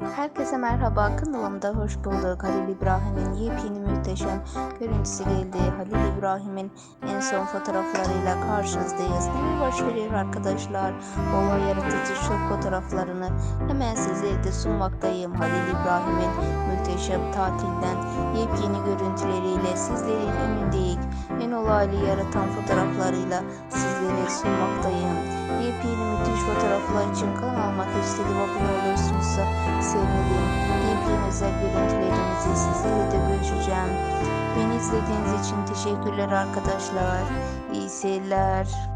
Herkese merhaba kanalımda hoş bulduk. Halil İbrahim'in yepyeni muhteşem görüntüsü geldi. Halil İbrahim'in en son fotoğraflarıyla karşınızdayız. Ne boş veriyor arkadaşlar. Olay yaratıcı şok fotoğraflarını hemen size de sunmaktayım. Halil İbrahim'in muhteşem tatilden yepyeni görüntüleriyle sizlerin önündeyiz. En olaylı yaratan fotoğraflarıyla sizlere sunmaktayım. Yepyeni müthiş fotoğraflar için kanalıma üstelik abone olursunuz sevinirim. Yepyeni özel görüntülerimizi sizlerle de görüşeceğim. Beni izlediğiniz için teşekkürler arkadaşlar. İyi seyirler.